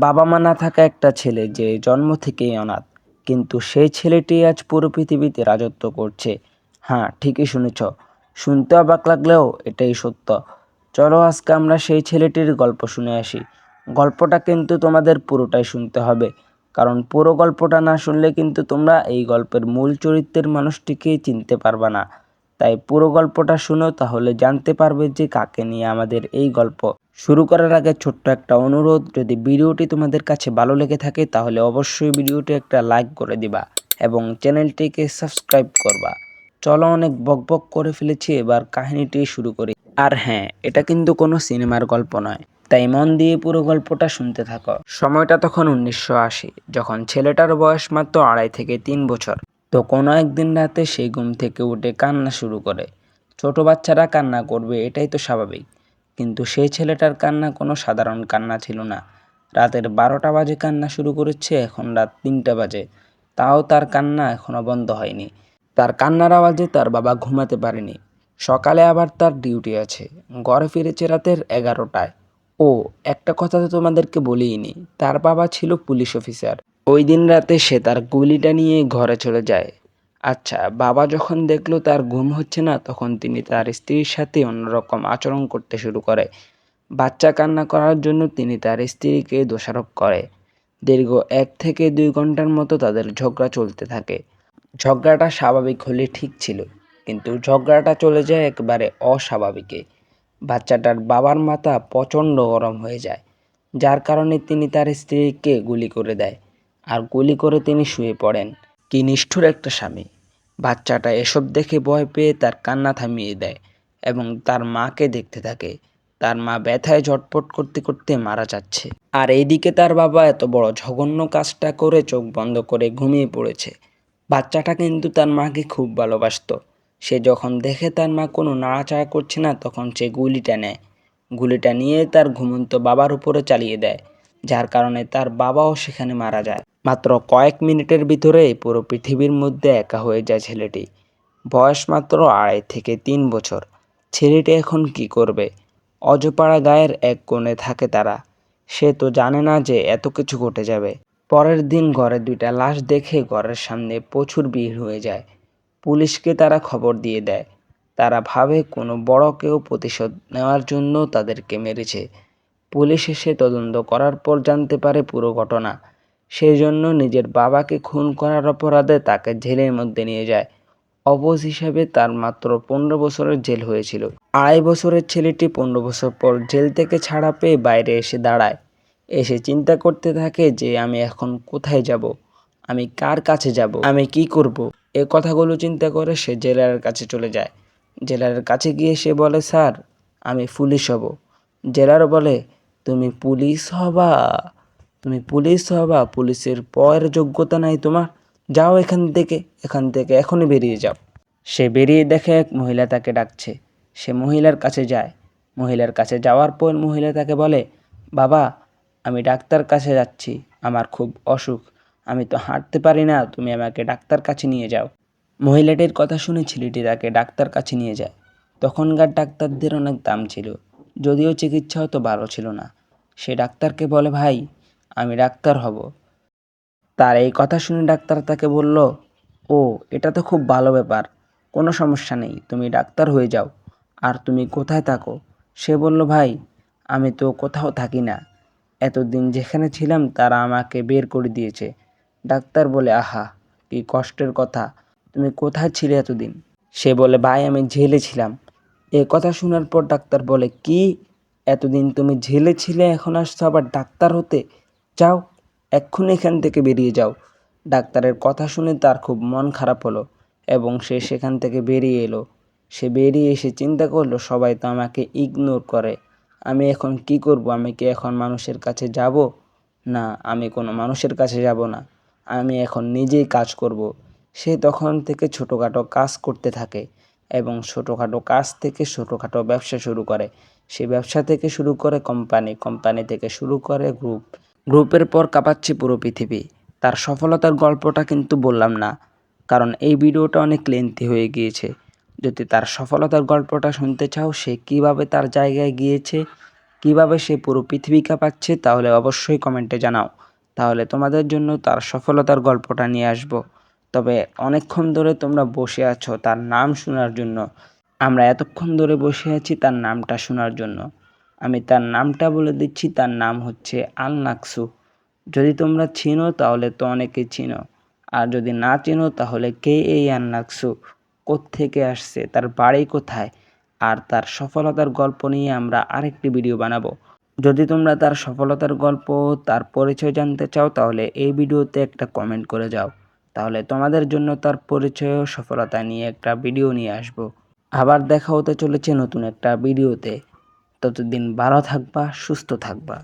বাবা মা না থাকা একটা ছেলে যে জন্ম থেকেই অনাথ। কিন্তু সেই ছেলেটি আজ পুরো পৃথিবীতে রাজত্ব করছে। হ্যাঁ ঠিকই শুনেছ। শুনতে অবাক লাগলেও এটাই সত্য। চলো আজকে আমরা সেই ছেলেটির গল্প শুনে আসি। গল্পটা কিন্তু তোমাদের পুরোটাই শুনতে হবে। কারণ পুরো গল্পটা না শুনলে কিন্তু তোমরা এই গল্পের মূল চরিত্রের মানুষটিকে চিনতে পারবে না। তাই পুরো গল্পটা শুনো, তাহলে জানতে পারবে যে কাকে নিয়ে আমাদের এই গল্প। শুরু করার আগে ছোট্ট একটা অনুরোধ, যদি ভিডিওটি তোমাদের কাছে ভালো লেগে থাকে, তাহলে অবশ্যই ভিডিওটি একটা লাইক করে দিবা এবং চ্যানেলটিকে সাবস্ক্রাইব করবা। চলো অনেক বকবক করে ফেলেছি, এবার কাহিনীটি শুরু করি। আর হ্যাঁ এটা কিন্তু কোনো সিনেমার গল্প নয়, তাই মন দিয়ে পুরো গল্পটা শুনতে থাকো। সময়টা তখন উনিশশো আশি, যখন ছেলেটার বয়স মাত্র আড়াই থেকে তিন বছর। তো কোনো একদিন রাতে সেই ঘুম থেকে উঠে কান্না শুরু করে। ছোট বাচ্চারা কান্না করবে, এটাই তো স্বাভাবিক। কিন্তু সেই ছেলেটার কান্না কোনো সাধারণ কান্না ছিল না। রাতের বারোটা বাজে কান্না শুরু করেছে, এখন রাত তিনটা বাজে। তাও তার কান্না এখনও বন্ধ হয়নি। তার কান্নার আওয়াজে তার বাবা ঘুমাতে পারেনি। সকালে আবার তার ডিউটি আছে। ঘরে ফিরেছে রাতের এগারোটায়। ও, একটা কথা তো তোমাদেরকে বলিনি তার বাবা ছিল পুলিশ অফিসার। ওই দিন রাতে সে তার গুলিটা নিয়ে ঘরে চলে যায়। আচ্ছা বাবা যখন দেখল তার ঘুম হচ্ছে না, তখন তিনি তার স্ত্রীর সাথে অন্যরকম আচরণ করতে শুরু করে। বাচ্চা কান্না করার জন্য তিনি তার স্ত্রীকে দোষারোপ করে। দীর্ঘ এক থেকে দুই ঘণ্টার মতো তাদের ঝগড়া চলতে থাকে। ঝগড়াটা স্বাভাবিক হলে ঠিক ছিল, কিন্তু ঝগড়াটা চলে যায় একবারে অস্বাভাবিকে। বাচ্চাটার বাবার মাথা প্রচণ্ড গরম হয়ে যায়, যার কারণে তিনি তার স্ত্রীকে গুলি করে দেয়। আর গুলি করে তিনি শুয়ে পড়েন। কি নিষ্ঠুর একটা স্বামী। বাচ্চাটা এসব দেখে ভয় পেয়ে তার কান্না থামিয়ে দেয় এবং তার মাকে দেখতে থাকে। তার মা ব্যথায় ঝটপট করতে করতে মারা যাচ্ছে। আর এইদিকে তার বাবা এত বড় জঘন্য কাজটা করে চোখ বন্ধ করে ঘুমিয়ে পড়েছে। বাচ্চাটা কিন্তু তার মাকে খুব ভালোবাসতো। সে যখন দেখে তার মা কোনো নাড়াচাড়া করছে না, তখন সে গুলিটা নেয়। গুলিটা নিয়ে তার ঘুমন্ত বাবার উপরে চালিয়ে দেয়, যার কারণে তার বাবাও সেখানে মারা যায়। মাত্র কয়েক মিনিটের ভিতরে পুরো পৃথিবীর মধ্যে একা হয়ে যায় ছেলেটি। বয়স মাত্র আড়াই থেকে তিন বছর। ছেলেটি এখন কি করবে? অজপাড়া গায়ের এক কোণে থাকে তারা। সে তো জানে না যে এত কিছু ঘটে যাবে। পরের দিন ঘরে দুইটা লাশ দেখে ঘরের সামনে প্রচুর ভিড় হয়ে যায়। পুলিশকে তারা খবর দিয়ে দেয়। তারা ভাবে কোনো বড় কেউ প্রতিশোধ নেওয়ার জন্য তাদেরকে মেরেছে। পুলিশ এসে তদন্ত করার পর জানতে পারে পুরো ঘটনা। সেই জন্য নিজের বাবাকে খুন করার অপরাধে তাকে জেলের মধ্যে নিয়ে যায়। অবশ হিসেবে তার মাত্র পনেরো বছরের জেল হয়েছিল। আড়াই বছরের ছেলেটি পনেরো বছর পর জেল থেকে ছাড়া পেয়ে বাইরে এসে দাঁড়ায়। এসে চিন্তা করতে থাকে যে, আমি এখন কোথায় যাব? আমি কার কাছে যাব? আমি কি করব? এ কথাগুলো চিন্তা করে সে জেলারের কাছে চলে যায়। জেলারের কাছে গিয়ে সে বলে, স্যার, আমি পুলিশ হব। জেলার বলে, তুমি পুলিশ হবা? তুমি পুলিশ হবা, পুলিশের পয়ের যোগ্যতা নাই তোমার। যাও এখান থেকে এখান থেকে এখনই বেরিয়ে যাও। সে বেরিয়ে দেখে এক মহিলা তাকে ডাকছে। সে মহিলার কাছে যায়। মহিলার কাছে যাওয়ার পর মহিলা তাকে বলে, বাবা, আমি ডাক্তার কাছে যাচ্ছি। আমার খুব অসুখ। আমি তো হাঁটতে পারি না। তুমি আমাকে ডাক্তার কাছে নিয়ে যাও। মহিলাটির কথা শুনে ছেলেটি তাকে ডাক্তার কাছে নিয়ে যায়। তখনকার ডাক্তারদের অনেক দাম ছিল, যদিও চিকিৎসা হতো ভালো ছিল না। সে ডাক্তারকে বলে, ভাই আমি ডাক্তার হব। তার এই কথা শুনে ডাক্তার তাকে বলল, ও, এটা তো খুব ভালো ব্যাপার। কোনো সমস্যা নেই, তুমি ডাক্তার হয়ে যাও। আর তুমি কোথায় থাকো? সে বলল, ভাই, আমি তো কোথাও থাকি না। এতদিন যেখানে ছিলাম, তারা আমাকে বের করে দিয়েছে। ডাক্তার বলে, আহা, কি কষ্টের কথা। তুমি কোথায় ছিলে এতদিন? সে বলে, ভাই, আমি জেলে ছিলাম। এ কথা শোনার পর ডাক্তার বলে, কি? এতদিন তুমি জেলে ছিলে, এখন আসছো আবার ডাক্তার হতে? যাও, এক্ষুনি এখান থেকে বেরিয়ে যাও। ডাক্তারের কথা শুনে তার খুব মন খারাপ হলো এবং সে সেখান থেকে বেরিয়ে এলো। সে বেরিয়ে এসে চিন্তা করল, সবাই তো আমাকে ইগনোর করে। আমি এখন কি করব? আমি কি এখন মানুষের কাছে যাব? না, আমি কোনো মানুষের কাছে যাব না। আমি এখন নিজেই কাজ করব। সে তখন থেকে ছোটোখাটো কাজ করতে থাকে এবং ছোটোখাটো কাজ থেকে ছোটোখাটো ব্যবসা শুরু করে। সে ব্যবসা থেকে শুরু করে কোম্পানি কোম্পানি থেকে শুরু করে গ্রুপ গ্রুপের পর কাঁপাচ্ছে পুরো পৃথিবী। তার সফলতার গল্পটা কিন্তু বললাম না, কারণ এই ভিডিওটা অনেক লেন্থি হয়ে গিয়েছে। যদি তার সফলতার গল্পটা শুনতে চাও, সে কীভাবে তার জায়গায় গিয়েছে, কীভাবে সে পুরো পৃথিবী কাঁপাচ্ছে, তাহলে অবশ্যই কমেন্টে জানাও। তাহলে তোমাদের জন্য তার সফলতার গল্পটা নিয়ে আসব। তবে অনেকক্ষণ ধরে তোমরা বসে আছো তার নাম শোনার জন্য। আমরা এতক্ষণ ধরে বসে আছি তার নামটা শোনার জন্য। আমি তার নামটা বলে দিচ্ছি, তার নাম হচ্ছে আল নাকসু যদি তোমরা চিনো, তাহলে তো অনেকে চিনো। আর যদি না চিনো, তাহলে কে এই আল নাকসু থেকে আসছে? তার বাড়ি কোথায়? আর তার সফলতার গল্প নিয়ে আমরা আরেকটি ভিডিও বানাবো। যদি তোমরা তার সফলতার গল্প, তার পরিচয় জানতে চাও, তাহলে এই ভিডিওতে একটা কমেন্ট করে যাও। তাহলে তোমাদের জন্য তার পরিচয় ও সফলতা নিয়ে একটা ভিডিও নিয়ে আসব। আবার দেখা হতে চলেছে নতুন একটা ভিডিওতে। ততদিন ভালো থাকবা সুস্থ থাকবা।